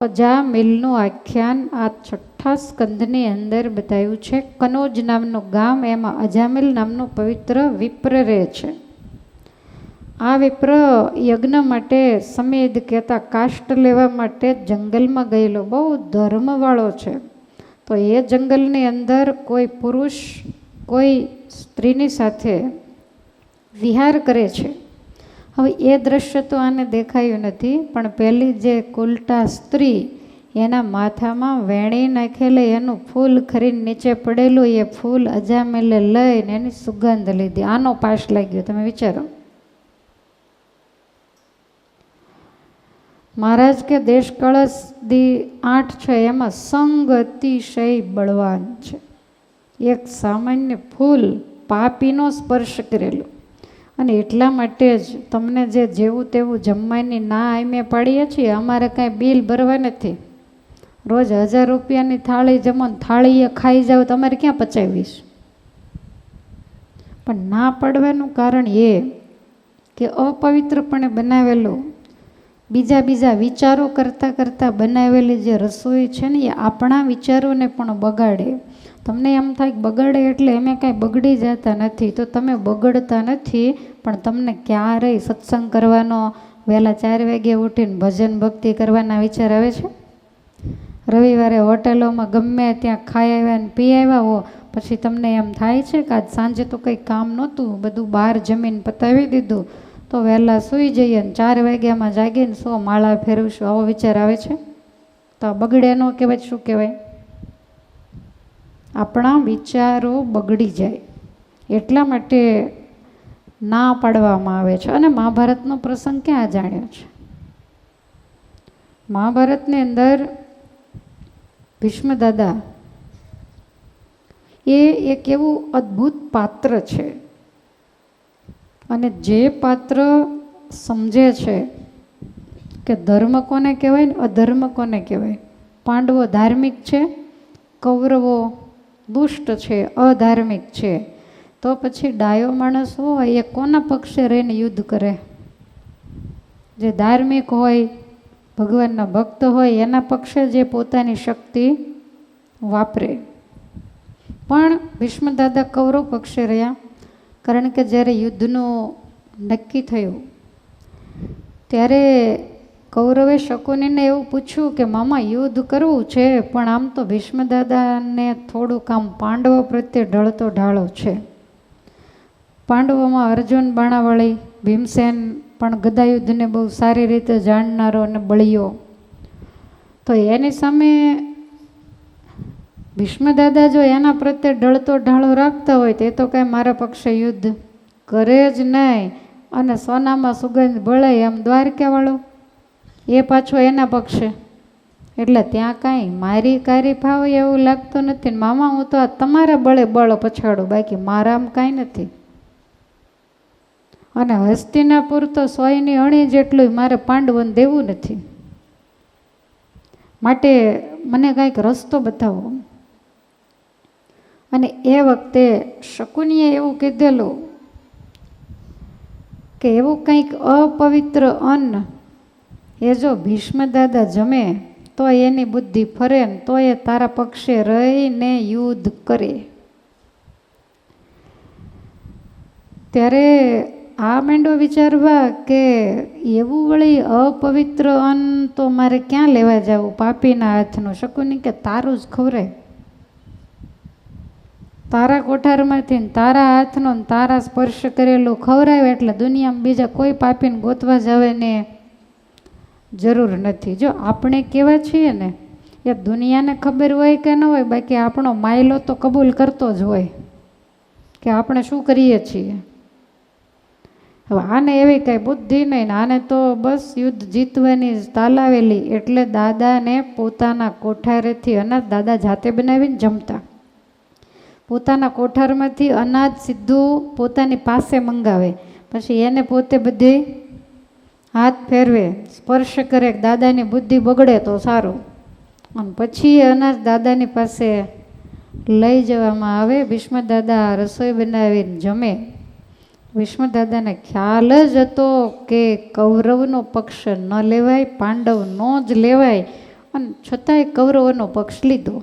અજામિલનું આખ્યાન આ છઠ્ઠા સ્કંદની અંદર બતાવ્યું છે. કનોજ નામનું ગામ એમાં અજામિલ નામનું પવિત્ર વિપ્ર રહે છે. આ વિપ્ર યજ્ઞ માટે સમેદ કહેતા કાષ્ટ લેવા માટે જંગલમાં ગયેલો બહુ ધર્મવાળો છે. તો એ જંગલની અંદર કોઈ પુરુષ કોઈ સ્ત્રીની સાથે વિહાર કરે છે. હવે એ દ્રશ્ય તો આને દેખાયું નથી, પણ પહેલી જે કુલટા સ્ત્રી એના માથામાં વેણી નાખેલે, એનું ફૂલ ખરીને નીચે પડેલું, એ ફૂલ અજામેલે લઈને એની સુગંધ લીધી. આનો પાશ લાગ્યો, તમે વિચારો. મહારાજ કે દેશ કળશ દી આઠ છે, એમાં સંગ અતિશય બળવાન છે. એક સામાન્ય ફૂલ પાપીનો સ્પર્શ કરેલું. અને એટલા માટે જ તમને જે જેવું તેવું જમવાની ના આમે પાડીએ છીએ, અમારે કાંઈ બિલ ભરવા નથી. રોજ હજાર રૂપિયાની થાળી જમો થાળીએ ખાઈ જાઓ, તમારે ક્યાં પચાવીશ? પણ ના પાડવાનું કારણ એ કે અપવિત્રપણે બનાવેલું, બીજા બીજા વિચારો કરતાં કરતાં બનાવેલી જે રસોઈ છે ને, એ આપણા વિચારોને પણ બગાડે. તમને એમ થાય કે બગડે એટલે એમે કાંઈ બગડી જતા નથી. તો તમે બગડતા નથી, પણ તમને ક્યારેય સત્સંગ કરવાનો વહેલા ચાર વાગે ઉઠીને ભજન ભક્તિ કરવાના વિચાર આવે છે? રવિવારે હોટેલોમાં ગમે ત્યાં ખાઈ આવ્યા ને પી આવ્યા હો, પછી તમને એમ થાય છે કે આજ સાંજે તો કંઈ કામ નહોતું, બધું બહાર જમીન પતાવી દીધું, તો વહેલા સૂઈ જઈએ ને ચાર વાગ્યામાં જાગીને સો માળા ફેરવશું, આવો વિચાર આવે છે? તો બગડે ન કહેવાય, શું કહેવાય? આપણા વિચારો બગડી જાય. એટલા માટે ના પાડવામાં આવે છે અને મહાભારતનો પ્રસંગ ક્યાં જાણ્યો છે? મહાભારતની અંદર ભીષ્મ દાદા એ એક એવું અદ્ભુત પાત્ર છે અને જે પાત્ર સમજે છે કે ધર્મ કોને કહેવાય ને અધર્મ કોને કહેવાય? પાંડવો ધાર્મિક છે, કૌરવો દુષ્ટ છે, અધાર્મિક છે, તો પછી ડાયો માણસ હોય એ કોના પક્ષે રહીને યુદ્ધ કરે? જે ધાર્મિક હોય, ભગવાનના ભક્ત હોય, એના પક્ષે જે પોતાની શક્તિ વાપરે. પણ ભીષ્મદાદા કૌરવ પક્ષે રહ્યા, કારણ કે જ્યારે યુદ્ધનું નક્કી થયું, ત્યારે કૌરવે શકુનીને એવું પૂછ્યું કે, મામા, યુદ્ધ કરવું છે, પણ આમ તો ભીષ્મ દાદાને થોડુંક આમ પાંડવો પ્રત્યે ઢળતો ઢાળો છે. પાંડવોમાં અર્જુન બાણાવળી, ભીમસેન પણ ગદાયુદ્ધને બહુ સારી રીતે જાણનારો અને બળીયો. તો એની સામે ભીષ્મ દાદા જો એના પ્રત્યે ઢળતો ઢાળો રાખતા હોય, તે તો કાંઈ મારા પક્ષે યુદ્ધ કરે જ નહીં. અને સોનામાં સુગંધ ભળે એમ દ્વારકાવાળો. એ પાછો એના પક્ષે. એટલે ત્યાં કાંઈ મારી કારી ભાવ એવું લાગતું નથી. મામા, હું તો આ તમારા બળે બળ પછાડું, બાકી મારામાં કાંઈ નથી. અને હસ્તિનાપુર તો સોયની અણી જેટલું મારે પાંડવન દેવું નથી. માટે મને કાંઈક રસ્તો બતાવો. અને એ વખતે શકુનીએ એવું કીધેલું કે એવું કંઈક અપવિત્ર અન્ન એ જો ભીષ્મ દાદા જમે તો એની બુદ્ધિ ફરે ને તો એ તારા પક્ષે રહીને યુદ્ધ કરે. ત્યારે આ માંડો વિચારવા કે એવું વળી અપવિત્ર અન્ન તો મારે ક્યાં લેવા જવું? પાપીના હાથનું શકુની કે તારું જ ખવરાય તારા કોઠારમાંથી તારા હાથનો તારા સ્પર્શ કરેલું ખવરાવે એટલે દુનિયામાં બીજા કોઈ પાપીને ગોતવા જાવે ને જરૂર નથી. જો આપણે કેવા છીએ ને, એ દુનિયાને ખબર હોય કે ન હોય, બાકી આપણો માયલો તો કબૂલ કરતો જ હોય કે આપણે શું કરીએ છીએ. હવે આને એવી કાંઈ બુદ્ધિ નહીં આને તો બસ યુદ્ધ જીતવાની તાલાવેલી એટલે દાદાને પોતાના કોઠારેથી અનાજ દાદા જાતે બનાવીને જમતા. પોતાના કોઠારમાંથી અનાજ સીધું પોતાની પાસે મંગાવે. પછી એને પોતે બધી હાથ ફેરવે, સ્પર્શ કરે દાદાની બુદ્ધિ બગડે તો સારું. અને પછી અનાજ દાદાની પાસે લઈ જવામાં આવે, ભીષ્મ દાદા રસોઈ બનાવીને જમે. ભીષ્મ દાદાને ખ્યાલ જ હતો કે કૌરવનો પક્ષ ન લેવાય પાંડવનો જ લેવાય, અને છતાંય કૌરવનો પક્ષ લીધો.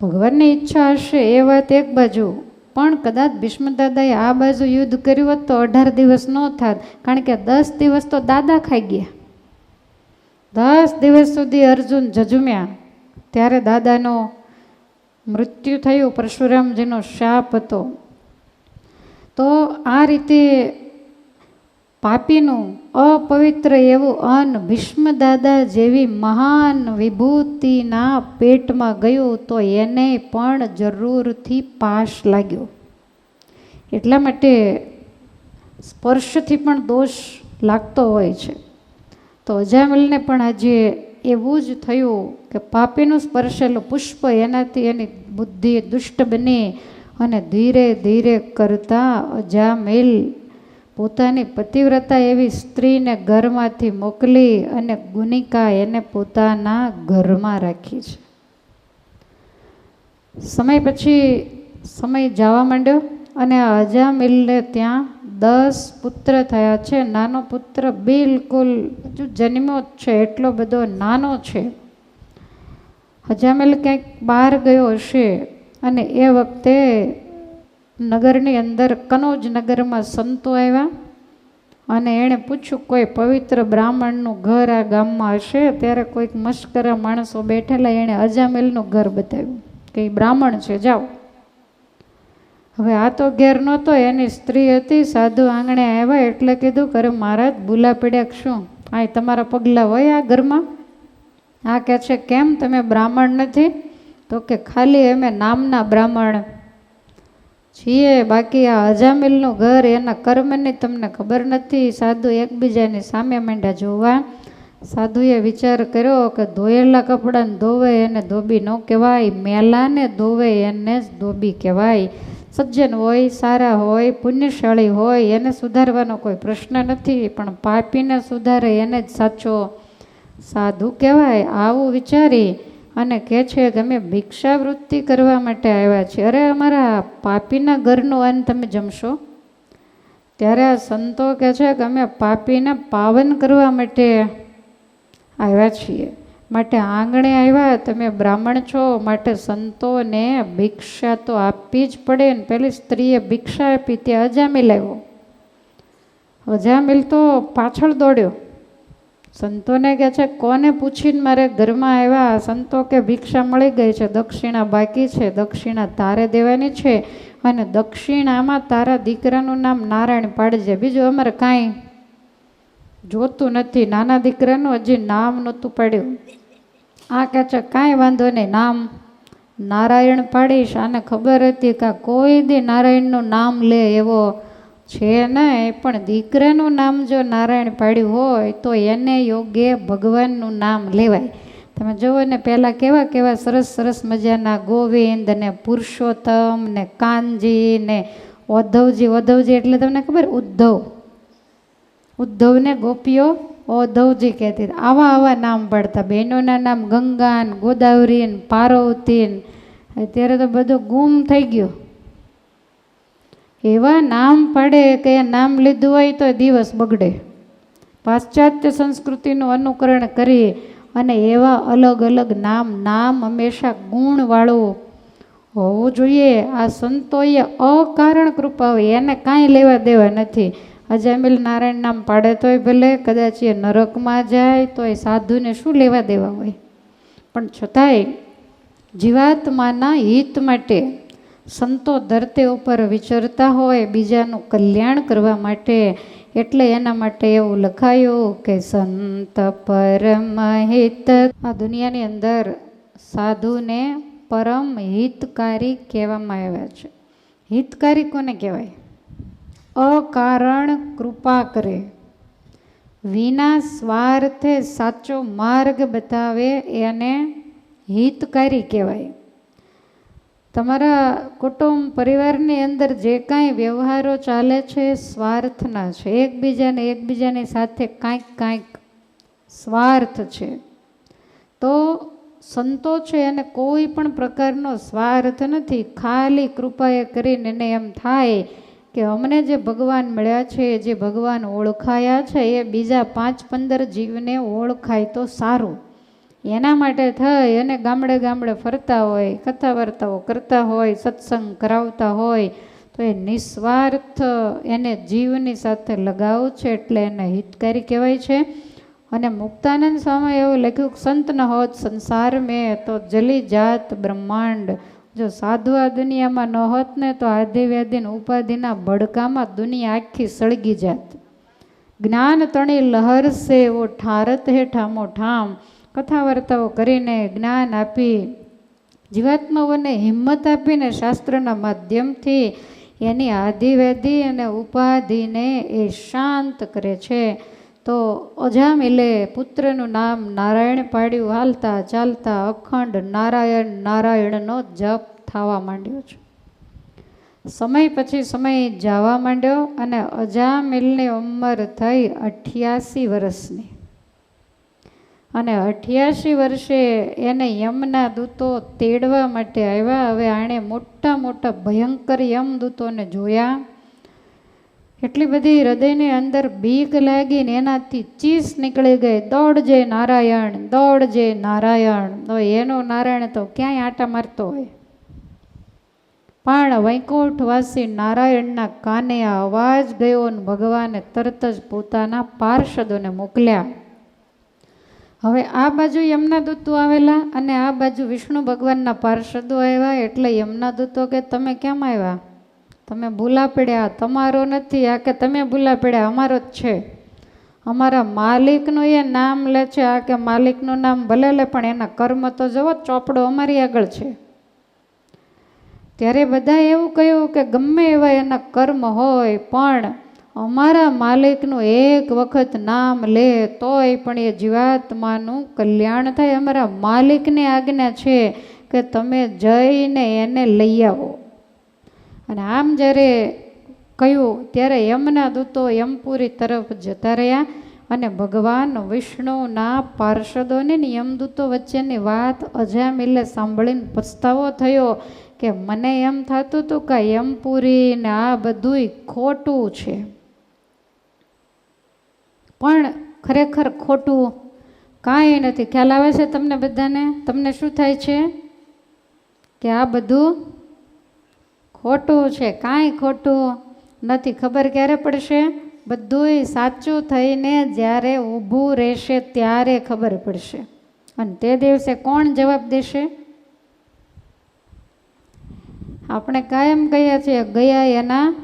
ભગવાનની ઈચ્છા હશે એ વાત એક બાજુ પણ કદાચ ભીષ્મ દાદાએ આ બાજુ યુદ્ધ કર્યું હોત તો અઢાર દિવસ ન થાત, કારણ કે દસ દિવસ તો દાદા ખાઈ ગયા. દસ દિવસ સુધી અર્જુન જજુમ્યા ત્યારે દાદાનો મૃત્યુ થયું, પરશુરામજીનો શાપ હતો. તો આ રીતે પાપીનું અપવિત્ર એવું અન્ન ભીષ્મ દાદા જેવી મહાન વિભૂતિના પેટમાં ગયું તો એને પણ જરૂરથી પાશ લાગ્યો. એટલા માટે સ્પર્શથી પણ દોષ લાગતો હોય છે. તો અજામલને પણ આજે એવું જ થયું કે પાપીનું સ્પર્શેલું પુષ્પ એનાથી એની બુદ્ધિ દુષ્ટ બની અને ધીરે ધીરે કરતા અજામિલ પોતાની પતિવ્રતા એવી સ્ત્રીને ઘરમાંથી મોકલી અને ગુનિકા એને પોતાના ઘરમાં રાખી છે. સમય પછી સમય જવા માંડ્યો અને અજામિલને ત્યાં દસ પુત્ર થયા છે. નાનો પુત્ર બિલકુલ હજુ જન્મ્યો જ છે, એટલો બધો નાનો છે. હજામિલ ક્યાંક બહાર ગયો હશે અને એ વખતે નગરની અંદર, કનોજ નગરમાં સંતો આવ્યા અને એણે પૂછ્યું, કોઈ પવિત્ર બ્રાહ્મણનું ઘર આ ગામમાં હશે? ત્યારે કોઈક મશ્કરા માણસો બેઠેલા એણે અજામેલનું ઘર બતાવ્યું કે એ બ્રાહ્મણ છે, જાઓ. હવે આ તો ઘેર નહોતો, એની સ્ત્રી હતી, સાધુ આંગણે આવ્યા, એટલે કીધું કરે મહારાજ, ભૂલા પડ્યા શું? આ તમારા પગલાં હોય આ ઘરમાં? આ કહે છે, કેમ તમે બ્રાહ્મણ નથી? તો કે ખાલી અમે નામના બ્રાહ્મણ છીએ, બાકી આ અજામિલનું ઘર એના કર્મની તમને ખબર નથી. સાધુ એકબીજાની સામે માંડ્યા જોવા. સાધુએ વિચાર કર્યો કે ધોયેલા કપડાને ધોવે એને ધોબી ન કહેવાય, મેલાને ધોવે એને જ ધોબી કહેવાય. સજ્જન હોય, સારા હોય, પુણ્યશાળી હોય, એને સુધારવાનો કોઈ પ્રશ્ન નથી, પણ પાપીને સુધારે એને જ સાચો સાધુ કહેવાય. આવું વિચારી અને કહે છે કે અમે ભિક્ષાવૃત્તિ કરવા માટે આવ્યા છીએ અરે, અમારા પાપીના ઘરનું અન્ન તમે જમશો? ત્યારે આ સંતો કહે છે કે અમે પાપીને પાવન કરવા માટે આવ્યા છીએ. માટે આંગણે આવ્યા, તમે બ્રાહ્મણ છો, માટે સંતોને ભિક્ષા તો આપવી જ પડે ને. પેલી સ્ત્રીએ ભિક્ષા આપી ત્યાં અજામિલ આવ્યો. અજામિલ તો પાછળ દોડ્યો. સંતોને કહે છે, કોને પૂછીને મારે ઘરમાં આવ્યા? સંતો કે ભિક્ષા મળી ગઈ છે? દક્ષિણા બાકી છે. દક્ષિણા તારે દેવાની છે અને દક્ષિણામાં તારા દીકરાનું નામ નારાયણ પાડજે. બીજું અમારે કાંઈ જોતું નથી. નાના દીકરાનું હજી નામ નહોતું પાડ્યું. આ કહે છે, કાંઈ વાંધો નહીં. નામ નારાયણ પાડીશ. આને ખબર હતી કે કોઈ દી નારાયણનું નામ લે એવો છે નહીં, પણ દીકરાનું નામ જો નારાયણ પાડ્યું હોય, તો એને યોગ્ય ભગવાનનું નામ લેવાય. તમે જુઓ ને, પહેલાં કેવા કેવા સરસ સરસ મજાના ગોવિંદ ને પુરુષોત્તમ ને કાનજી ને ઉદ્ધવજી. ઉદ્ધવજી એટલે તમને ખબર? ઉદ્ધવ. ઉદ્ધવને ગોપીઓ ઓધવજી કહેતી આવા આવા નામ પડતા. બહેનોના નામ ગંગા ને ગોદાવરી ને. અત્યારે તો બધું ગુમ થઈ ગયું. એવા નામ પાડે કે નામ લીધું હોય તો દિવસ બગડે. પાશ્ચાત્ય સંસ્કૃતિનું અનુકરણ કરી અને એવા અલગ અલગ નામ નામ હંમેશા ગુણવાળું હોવું જોઈએ. આ સંતોએ અકારણ કૃપા હોય, એને કાંઈ લેવા દેવા નથી. અજામિલ નારાયણ નામ પાડે તોય ભલે, કદાચ એ નરકમાં જાય તો એ સાધુને શું લેવા દેવા હોય? પણ છતાંય જીવાત્માના હિત માટે સંતો ધરતી ઉપર વિચરતા હોય બીજાનું કલ્યાણ કરવા માટે, એટલે એના માટે એવું લખાયું કે સંત પરમ હિત આ દુનિયાની અંદર સાધુને પરમ હિતકારી કહેવામાં આવ્યા છે. હિતકારી કોને કહેવાય? અકારણ કૃપા કરે. વિના સ્વાર્થે સાચો માર્ગ બતાવે એને હિતકારી કહેવાય. તમારા કુટુંબ પરિવારની અંદર જે કાંઈ વ્યવહારો ચાલે છે, સ્વાર્થના છે. એકબીજાને એકબીજાની સાથે કાંઈક કાંઈક સ્વાર્થ છે. તો સંતો છે એને કોઈ પણ પ્રકારનો સ્વાર્થ નથી. ખાલી કૃપાએ કરીને એને એમ થાય કે અમને જે ભગવાન મળ્યા છે, જે ભગવાન ઓળખાયા છે, એ બીજા પાંચ પંદર જીવને ઓળખાય તો સારું. એના માટે થઈ અને ગામડે ગામડે ફરતા હોય, કથા વાર્તાઓ કરતા હોય, સત્સંગ કરાવતા હોય, તો એ નિસ્વાર્થ એને જીવની સાથે લગાવ છે એટલે એને હિતકારી કહેવાય છે. અને મુક્તાનંદ સ્વામી એવું લખ્યું સંત ન હોત સંસાર મેં, તો જલી જાત બ્રહ્માંડ. જો સાધુ આ દુનિયામાં ન હોત ને, તો આધિવ્યાધિન ઉપાધિના ભડકામાં દુનિયા આખી સળગી જાત. જ્ઞાન તણી લહરશે એવો ઠારત હે ઠામો ઠામ. કથા વાર્તાઓ કરીને જ્ઞાન આપી જીવાત્માઓને હિંમત આપીને શાસ્ત્રના માધ્યમથી એની આધિવેધી અને ઉપાધિને એ શાંત કરે છે. તો અજામિલે પુત્રનું નામ નારાયણ પાડ્યું. હાલતા ચાલતા અખંડ નારાયણ નારાયણનો જપ થવા માંડ્યો છે. સમય પછી સમય જવા માંડ્યો અને અજામિલની ઉંમર થઈ અઠ્યાસી વર્ષની. અને અઠ્યાસી વર્ષે એને યમના દૂતો તેડવા માટે આવ્યા. હવે આણે મોટા મોટા ભયંકર યમદૂતોને જોયા. એટલી બધી હૃદયની અંદર બીક લાગીને એનાથી ચીસ નીકળી ગઈ. દોડજે નારાયણ દોડજે નારાયણ. તો એનો નારાયણ તો ક્યાંય આટા મારતો હોય? પણ વૈકુંઠવાસી નારાયણના કાને આ અવાજ ગયો અને ભગવાને તરત જ પોતાના પાર્ષદોને મોકલ્યા. હવે આ બાજુ યમના દૂતો આવેલા અને આ બાજુ વિષ્ણુ ભગવાનના પાર્ષદો આવ્યા એટલે યમના દૂતો કે, તમે કેમ આવ્યા? તમે ભૂલા પડ્યા. તમારો નથી. આ કે તમે ભૂલા પડ્યા. અમારો જ છે. અમારા માલિકનું એ નામ લે છે. આ કે માલિકનું નામ ભલે લે, પણ એના કર્મ તો જવો ચોપડો અમારી આગળ છે. ત્યારે બધાએ એવું કહ્યું કે, ગમે એવા એના કર્મ હોય, પણ અમારા માલિકનું એક વખત નામ લે તોય પણ એ જીવાત્માનું કલ્યાણ થાય. અમારા માલિકની આજ્ઞા છે કે તમે જઈને એને લઈ આવો. અને આમ જ્યારે કહ્યું, ત્યારે યમના દૂતો યમપુરી તરફ જતા રહ્યા અને ભગવાન વિષ્ણુના પાર્ષદોને યમદૂતો વચ્ચેની વાત અજામિલે સાંભળીને પસ્તાવો થયો કે, મને એમ થતું હતું કે યમપુરી ને આ બધુંય ખોટું છે. પણ ખરેખર ખોટું કાંઈ નથી. ખ્યાલ આવે છે તમને બધાને? તમને શું થાય છે? કે આ બધું ખોટું છે. કાંઈ ખોટું નથી. ખબર ક્યારે પડશે? બધુંય સાચું થઈને જ્યારે ઊભું રહેશે ત્યારે ખબર પડશે. અને તે દિવસે કોણ જવાબ દેશે? આપણે કાયમ કહીએ છીએ, ગયા એના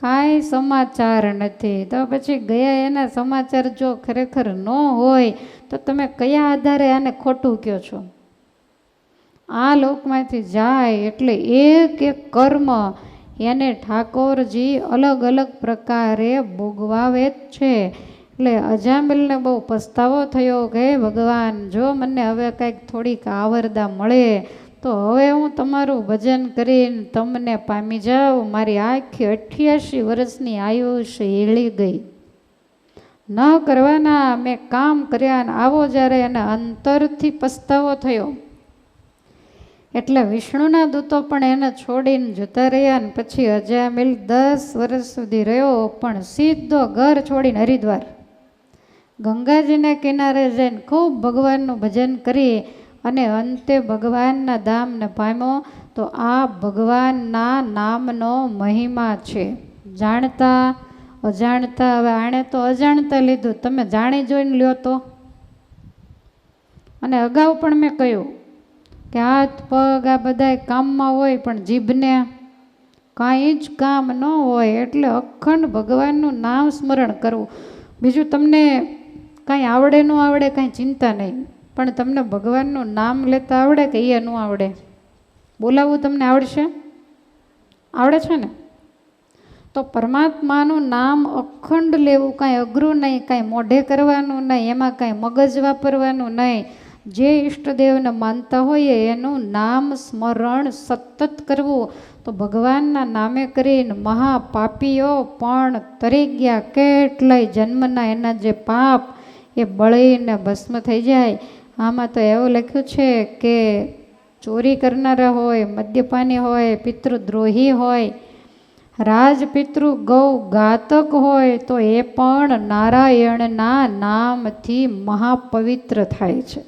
કાંઈ સમાચાર નથી. તો પછી ગયા એના સમાચાર જો ખરેખર ન હોય, તો તમે કયા આધારે આને ખોટું કહો છો? આ લોકમાંથી જાય એટલે એક એક કર્મ એને ઠાકોરજી અલગ અલગ પ્રકારે ભોગવાવે જ છે. એટલે અજામિલને બહુ પસ્તાવો થયો કે ભગવાન જો મને હવે કંઈક થોડીક આવરદા મળે તો હવે હું તમારું ભજન કરીને તમને પામી જાઉં. મારી આખી અઠ્યાસી વર્ષની આયુષ્ય હેળી ગઈ. ન કરવાના, મેં કામ કર્યા ને આવો જ્યારે એને અંતરથી પસ્તાવો થયો. એટલે વિષ્ણુના દૂતો પણ એને છોડીને જતા રહ્યા ને પછી અજામિલ દસ વર્ષ સુધી રહ્યો, પણ સીધો ઘર છોડીને હરિદ્વાર. ગંગાજીના કિનારે જઈને ખૂબ ભગવાનનું ભજન કરી અને અંતે ભગવાનના ધામને પામ્યો, તો આ ભગવાનના નામનો મહિમા છે. જાણતા, અજાણતા, હવે આણે તો અજાણતા લીધું. તમે જાણી જોઈને લ્યો તો. અને અગાઉ પણ મેં કહ્યું કે હાથ, પગ આ બધા કામમાં હોય, પણ જીભને કાંઈ જ કામ ન હોય, એટલે અખંડ ભગવાનનું નામ સ્મરણ કરવું. બીજું તમને કાંઈ આવડે ન આવડે, કાંઈ ચિંતા નહીં. પણ તમને ભગવાનનું નામ લેતા આવડે કે એ ન આવડે? બોલાવવું તમને આવડશે? આવડે છે ને? તો પરમાત્માનું નામ અખંડ લેવું કાંઈ અઘરું નહીં, કાંઈ મોઢે કરવાનું નહીં, એમાં કાંઈ મગજ વાપરવાનું નહીં. જે ઈષ્ટદેવને માનતા હોઈએ એનું નામ સ્મરણ સતત કરવું. તો ભગવાનના નામે કરીને મહાપાપીઓ પણ તરી ગયા. કેટલાય જન્મના એના જે પાપ, એ બળીને ભસ્મ થઈ જાય. આમાં તો એવું લખ્યું છે કે ચોરી કરનારા હોય, મદ્યપાની હોય, પિતૃદ્રોહી હોય, રાજપિતૃ ગૌ ઘાતક હોય, તો એ પણ નારાયણના નામથી મહાપવિત્ર થાય છે.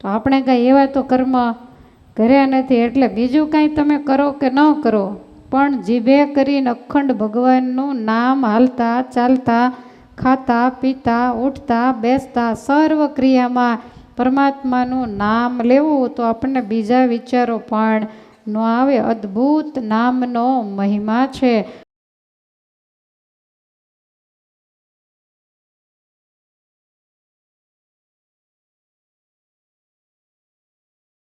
તો આપણે કંઈ એવા તો કર્મ કર્યા નથી, એટલે બીજું કાંઈ તમે કરો કે ન કરો, પણ જીભે કરીને અખંડ ભગવાનનું નામ હાલતા, ચાલતા, ખાતા, પીતા, ઉઠતા, બેસતા, સર્વ ક્રિયામાં પરમાત્માનું નામ લેવું તો આપણને બીજા વિચારો પણ ન આવે. અદ્ભુત નામનો મહિમા છે.